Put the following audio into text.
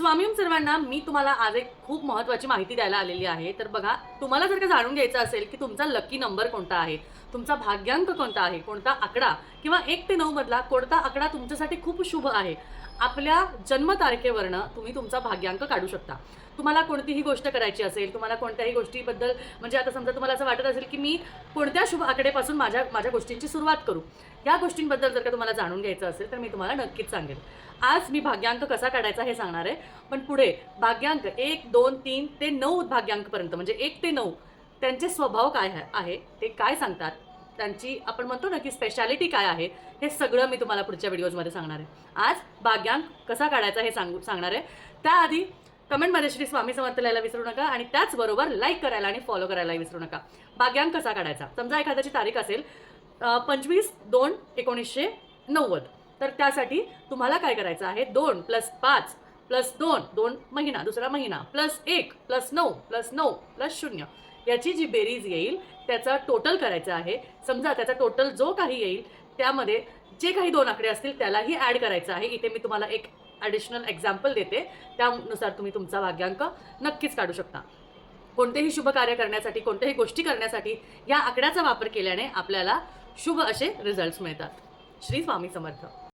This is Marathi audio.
स्वामीम सर्वांना मी तुम्हाला आज एक खूप महत्त्वाची माहिती द्यायला आलेली आहे. तर बघा तुम्हाला जर का जाणून घ्यायचं असेल की तुमचा लकी नंबर कोणता आहे तुमचा भाग्यांक कोणता आहे कोणता आकडा किंवा एक ते नऊ मधला कोणता आकडा तुमच्यासाठी खूप शुभ आहे आपल्या जन्मतारखेवरनं तुम्ही तुमचा भाग्यांक काढू शकता. तुम्हाला कोणतीही गोष्ट करायची असेल तुम्हाला कोणत्याही गोष्टीबद्दल म्हणजे आता समजा तुम्हाला असं वाटत असेल की मी कोणत्या शुभ आकडेपासून माझ्या माझ्या गोष्टींची सुरुवात करू या गोष्टींबद्दल जर का तुम्हाला जाणून घ्यायचं असेल तर मी तुम्हाला नक्कीच सांगेन. आज मी भाग्यांक कसा काढायचा हे सांगणार आहे. पण पुढे भाग्यांक एक दोन तीन ते नऊ भाग्यांकपर्यंत म्हणजे एक ते नऊ त्यांचे स्वभाव काय आहे- ते काय सांगतात? त्यांची आपण म्हणतो ना की स्पेशालिटी काय आहे हे सगळं मी तुम्हाला पुढच्या व्हिडिओजमध्ये सांगणार आहे. आज भाग्यांक कसा काढायचा हे सांगू सांगणार आहे. त्याआधी कमेंटमध्ये श्री स्वामी समर्थ लिहायला विसरू नका आणि त्याचबरोबर लाईक करायला आणि फॉलो करायला विसरू नका. भाग्यांक कसा काढायचा? समजा एखाद्याची तारीख असेल पंचवीस दोन एकोणीसशे नव्वद. तर त्यासाठी तुम्हाला काय करायचं आहे? दोन प्लस पाच प्लस दोन दोन महिना दुसरा महिना प्लस एक प्लस नऊ प्लस नऊ प्लस शून्य. याची जी बेरीज येईल त्याचा टोटल करायचं आहे. समजा त्याचा टोटल जो काही येईल त्यामध्ये जे काही दोन आकडे असतील त्यालाही ॲड करायचं आहे. इथे मी तुम्हाला एक ॲडिशनल एक्झाम्पल देते. त्यानुसार तुम्ही तुमचा भाग्यांक नक्कीच काढू शकता. कोणतेही शुभ कार्य करण्यासाठी कोणत्याही गोष्टी करण्यासाठी या आकड्याचा वापर केल्याने आपल्याला शुभ असे रिझल्ट्स मिळतात. श्री स्वामी समर्थ.